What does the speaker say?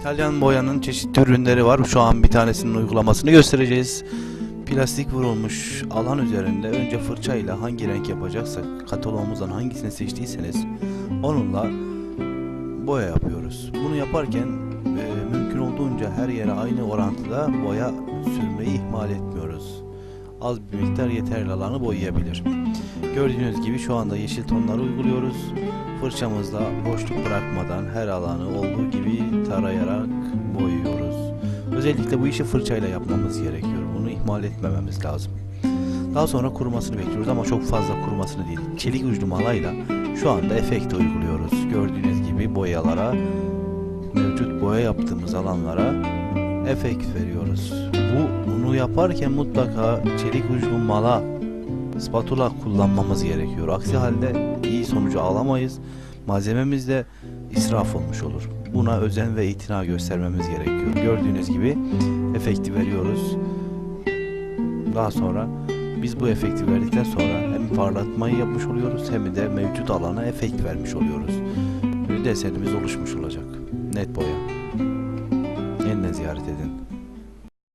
İtalyan boyanın çeşitli ürünleri var. Şu an bir tanesinin uygulamasını göstereceğiz. Plastik vurulmuş alan üzerinde önce fırçayla hangi renk yapacaksak kataloğumuzdan hangisini seçtiyseniz onunla boya yapıyoruz. Bunu yaparken e, mümkün olduğunca her yere aynı orantıda boya sürmeyi ihmal etmiyoruz. Az bir miktar yeterli alanı boyayabilir. Gördüğünüz gibi şu anda yeşil tonları uyguluyoruz. Fırçamızla boşluk bırakmadan her alanı olduğu gibi tarayarak boyuyoruz. Özellikle bu işi fırçayla yapmamız gerekiyor. Bunu ihmal etmememiz lazım. Daha sonra kurumasını bekliyoruz ama çok fazla kurumasını değil. Çelik uçlu malayla şu anda efekt uyguluyoruz. Gördüğünüz gibi boyalara, mevcut boya yaptığımız alanlara efekt veriyoruz. Bu bunu yaparken mutlaka çelik uçlu mala spatula kullanmamız gerekiyor. Aksi halde iyi sonucu alamayız. Malzememiz de israf olmuş olur. Buna özen ve itina göstermemiz gerekiyor. Gördüğünüz gibi efekti veriyoruz. Daha sonra biz bu efekti verdikten sonra hem parlatmayı yapmış oluyoruz hem de mevcut alana efekt vermiş oluyoruz. Desenimiz oluşmuş olacak. Net boya. Yeniden ziyaret edin.